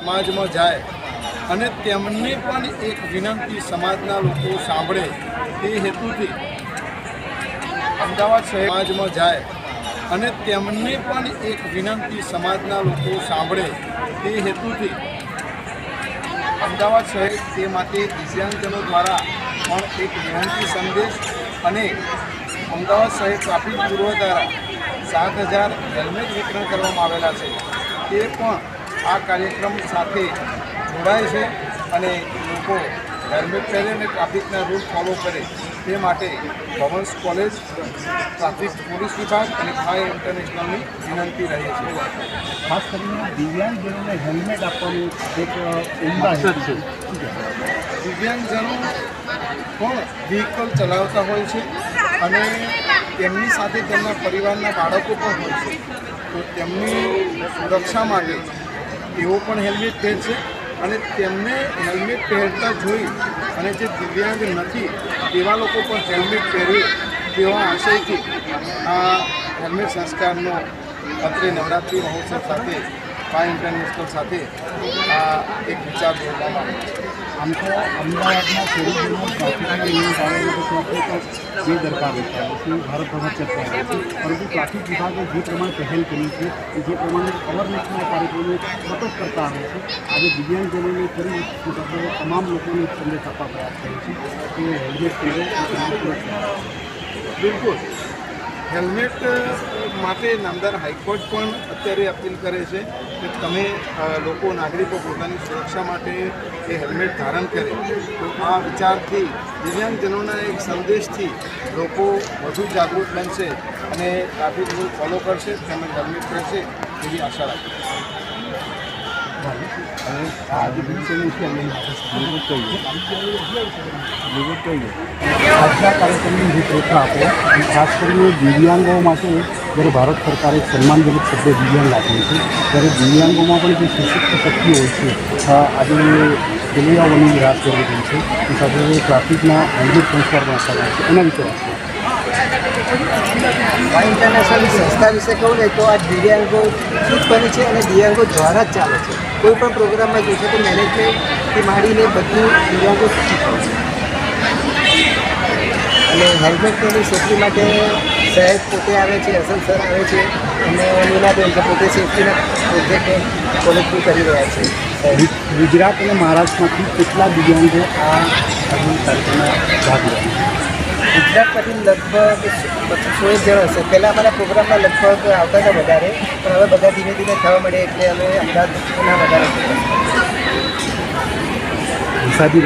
સમાજમાં જાય અને તેમને પણ એક વિનંતી સમાજના લોકો સાંભળે તે હેતુથી અમદાવાદ સમાજમાં જાય અને તેમને પણ એક વિનંતી સમાજના લોકો સાંભળે તે હેતુથી અમદાવાદ શહેર તે માટે દિવ્યાંગજનો દ્વારા પણ એક વિનંતી સંદેશ અને અમદાવાદ શહેર ટ્રાફિક પૂર્વ દ્વારા સાત હજાર હેલ્મેટ વિતરણ કરવામાં આવેલા છે તે પણ આ કાર્યક્રમ સાથે જોડાય છે અને લોકો હેલ્મેટ પહેરે અને ટ્રાફિકના રૂલ ફોલો કરે તે માટે ગવર્ન્સ કોલેજ ટ્રાફિક પોલીસ વિભાગ અને ફાયર ઇન્ટરનેશનલની વિનંતી રહે છે. ખાસ કરીને દિવ્યાંગજનોને હેલ્મેટ આપવાનું એક ઉમદા છે. દિવ્યાંગજનો પણ વ્હીકલ ચલાવતા હોય છે અને તેમની સાથે તેમના પરિવારના બાળકો પણ હોય છે. તો તેમની સુરક્ષા માટે તેઓ પણ હેલ્મેટ પહેરશે અને તેમને હેલ્મેટ પહેરતા જોઈ અને જે દિવ્યાંગ નથી તેવા લોકો પણ હેલ્મેટ પહેરે તેવા આશયથી આ હેલ્મેટ સંસ્કારનો અત્રે નવરાત્રિ મહોત્સવ સાથે ફાય ઇન્ટરનેશનલ સાથે આ એક વિચાર જોડવામાં આવ્યો છે આમ તો અમદાવાદમાં ખેડૂતોનો ટ્રાફિકના નિયમ પાળવાનો તો આપણે તો બે દરકાર રહેતા હોય છે ભારતભરમાં ચર્ચા હોય છે પરંતુ ટ્રાફિક વિભાગે જે પ્રમાણે પહેલ કરી છે જે પ્રમાણે અવેરનેસના કાર્યક્રમો સતત કરતા આવે છે આજે દિવ્યાંગજનોને ફરી વખત આપણે તમામ લોકોને એક સંદેશ આપવા પ્રયાસ કર્યો છે કે હેલ્મેટ પહેરો એ તમારી સુરક્ષા બિલકુલ હેલ્મેટ માટે નામદાર હાઈકોર્ટ પણ અત્યારે અપીલ કરે છે કે તમે લોકો, નાગરિકો પોતાની સુરક્ષા માટે એ હેલ્મેટ ધારણ કરે. તો આ વિચારથી, દિવ્યાંગજનોના એક સંદેશથી લોકો વધુ જાગૃત બનશે અને ટ્રાફિક રૂલ ફોલો કરશે, તેમજ હેલ્મેટ કરશે એવી આશા રાખીએ આજના કાર્યક્રમની રૂપરેખા આપો અને ખાસ કરીને દિવ્યાંગો માટે જ્યારે ભારત સરકારે સન્માનજનક શબ્દ દિવ્યાંગ આપ્યું છે ત્યારે દિવ્યાંગોમાં પણ જે સશક્ત શક્તિ હોય છે આજે ખેલૈયાઓની રાત રહી છે એ સાથે ટ્રાફિકના હેલ્મેટ સંસ્કાર પણ આપવામાં છે એના વિશે વાત. આ ઇન્ટરનેશનલ સંસ્થા વિશે કહું ને તો આ દિવ્યાંગો ખુદ બની છે અને દિવ્યાંગો દ્વારા જ ચાલે છે. કોઈ પણ પ્રોગ્રામમાં જોશે તો મેનેજમેન્ટથી માંડીને બધું દિવ્યાંગો શીખવું છે. અને હેલ્મેટની સેફટી માટે સાહેબ પોતે આવે છે અસલ સર આવે છે અને નીનાબેન પોતે સેફટીના પ્રોજેક્ટ કોલેજથી કરી રહ્યા છે. ગુજરાત અને મહારાષ્ટ્રમાંથી કેટલા દિવ્યાંગો આ કાર્યક્રમમાં ભાગ લે ગુજરાતમાંથી લગભગ પચીસો એક જણ હશે. પહેલાં અમારા પ્રોગ્રામમાં લગભગ આવતા હતા વધારે, પણ હવે બધા ધીમે ધીમે થવા મળે એટલે અમે અમદાવાદના વધારે સાદી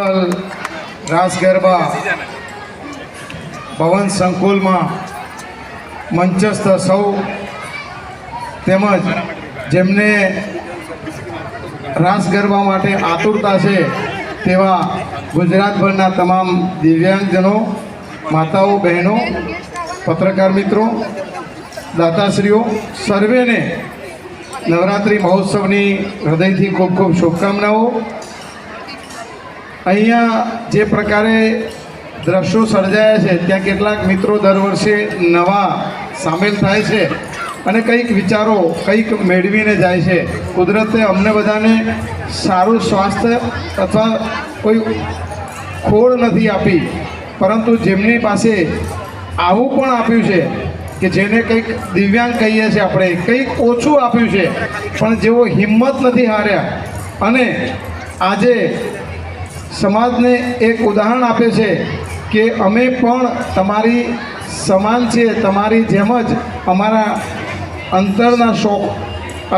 હેલ્મેટ રાસ ગરબા ભવન સંકુલમાં મંચસ્થ સૌ તેમજ જેમને રાસ ગરબા માટે આતુરતા છે તેવા ગુજરાતભરના તમામ દિવ્યાંગજનો, માતાઓ, બહેનો, પત્રકાર મિત્રો, દાતાશ્રીઓ, સર્વેને નવરાત્રિ મહોત્સવની હૃદયથી ખૂબ ખૂબ શુભકામનાઓ. અહીંયા જે પ્રકારે દ્રશ્યો સર્જાયા છે, ત્યાં કેટલાક મિત્રો દર વર્ષે નવા સામેલ થાય છે અને કંઈક વિચારો કંઈક મેળવીને જાય છે. કુદરતે અમને બધાને સારું સ્વાસ્થ્ય અથવા કોઈ ખોળ નથી આપી, પરંતુ જેમની પાસે આવું પણ આપ્યું છે કે જેને કંઈક દિવ્યાંગ કહીએ છીએ આપણે, કંઈક ઓછું આપ્યું છે, પણ જેઓ હિંમત નથી હાર્યા. અને આજે સમાજને એક ઉદાહરણ આપે છે કે અમે પણ તમારી સમાન છીએ, તમારી જેમ જ અમારા અંતરના શોખ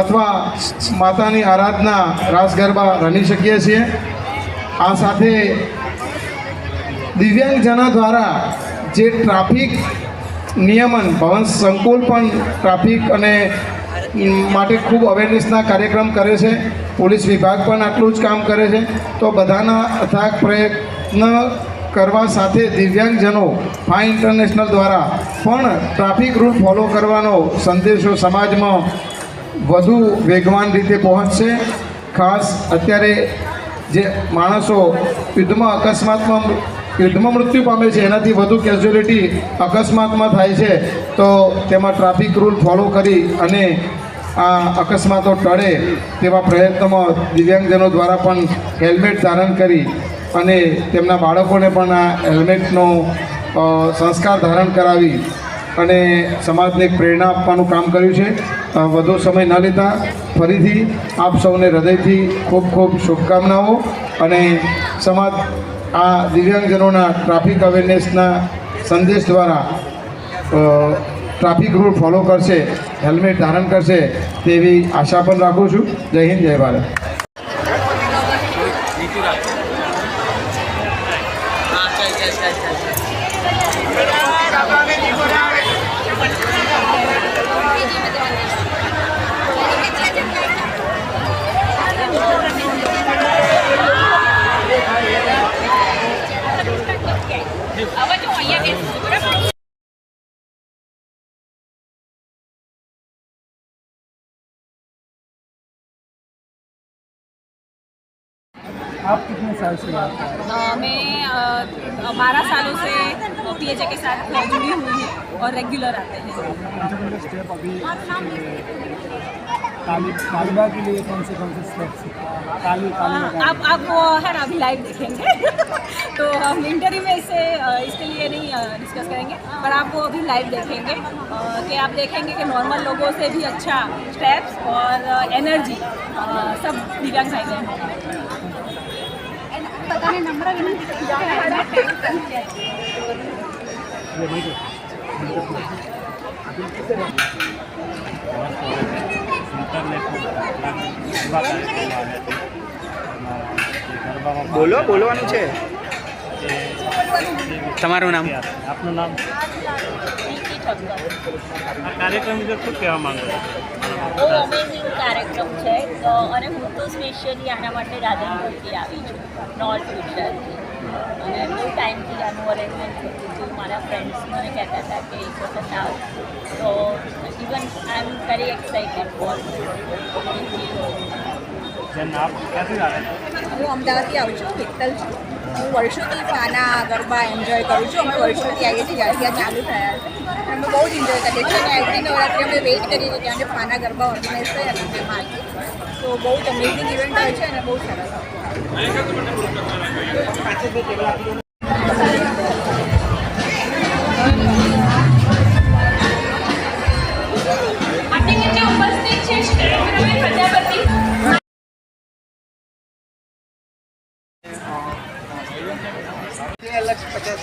અથવા માતાની આરાધના રાસ ગરબા રમી શકીએ છીએ. આ સાથે દિવ્યાંગજના દ્વારા જે ટ્રાફિક નિયમન, ભવન સંકુલ પણ ટ્રાફિક અને માટે ખૂબ અવેરનેસના કાર્યક્રમ કરે છે. પોલીસ વિભાગ પણ આટલું જ કામ કરે છે. તો બધાના અથાગ પ્રયત્ન કરવા સાથે દિવ્યાંગજનો ફાઈ ઇન્ટરનેશનલ દ્વારા પણ ટ્રાફિક રૂલ ફોલો કરવાનો સંદેશો સમાજમાં વધુ વેગવાન રીતે પહોંચશે. ખાસ અત્યારે જે માણસો યુદ્ધમાં અકસ્માતમાં યુદ્ધમાં મૃત્યુ પામે છે, એનાથી વધુ કેઝ્યુઅલિટી અકસ્માતમાં થાય છે. તો તેમાં ટ્રાફિક રૂલ ફોલો કરી અને આ અકસ્માતો ટળે તેવા પ્રયત્નોમાં દિવ્યાંગજનો દ્વારા પણ હેલ્મેટ ધારણ કરી અને તેમના બાળકોને પણ આ હેલ્મેટનો સંસ્કાર ધારણ કરાવી અને સમાજને પ્રેરણા આપવાનું કામ કર્યું છે. વધુ સમય ન લેતા ફરીથી આપ સૌને હૃદયથી ખૂબ ખૂબ શુભકામનાઓ અને સમાજ, આ દિવ્યાંગજનોના ટ્રાફિક અવેરનેસના સંદેશ દ્વારા ટ્રાફિક રૂલ ફોલો કરશે. હેલ્મેટ ધારણ કરશે તેવી આશા પણ રાખું છું જય હિન્દ જય ભારત હવે જો અહીંયા आप कितने साल से यहाँ? अ, मैं बारह सालों से पी के साथ जुड़ी हुई हूँ और रेगुलर आते हैं। स्टेप अभी कालिबा के लिए कौन से कौन से स्टेप्स काली काली आप आप वो है ना अभी लाइव देखेंगे। तो हम इंटरव्यू में इसे इसके लिए नहीं डिस्कस करेंगे पर आप वो अभी लाइव देखेंगे। कि आप देखेंगे कि नॉर्मल लोगों से भी अच्छा स्टेप्स और एनर्जी सब दिव्यांग બોલો બોલવાનું છે. તમારું નામ? આપનું નામ? આ કાર્યક્રમ શું કહેવા માંગો છો? બહુ અમેઝિંગ કાર્યક્રમ છે. તો અને હું તો સ્પેશિયલી આના માટે રાધનપુરથી આવી છું નોર્થ ગુજરાતથી અને બહુ ટાઈમથી આનું અરેન્જમેન્ટ થતું હતું. મારા ફ્રેન્ડ્સ મને કહેતા હતા કે એક વખત આવ. તો even I am very excited for હું અમદાવાદથી આવું છું વિઠ્ઠલ છું. હું વર્ષોથી પાના ગરબા એન્જોય કરું છું. અમે વર્ષોથી આવીએ છીએ જ્યારથી આ ચાલુ થયા છે. અમે બહુ જ એન્જોય કરીએ છીએ અને એવરી નવરાત્રી અમે વેઇટ કરીએ છીએ કે પાના ગરબા ઓર્ગેનાઇઝ થયા અને અમે આવીએ તો બહુ જ અમેઝિંગ ઇવેન્ટ હોય છે અને બહુ સરસ પચાસ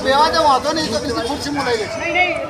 બેવા તો વાંધો નહીં તો બીજી ખુરશી મુલાઈ લઈ નહીં હા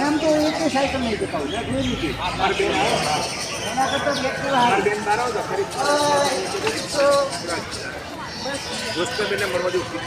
એમ તો એક સાયકલ નહીં દેખાવું મેં જોઈ લીધી એના કરતાં વ્યક્તિ મળવા જેવું કરી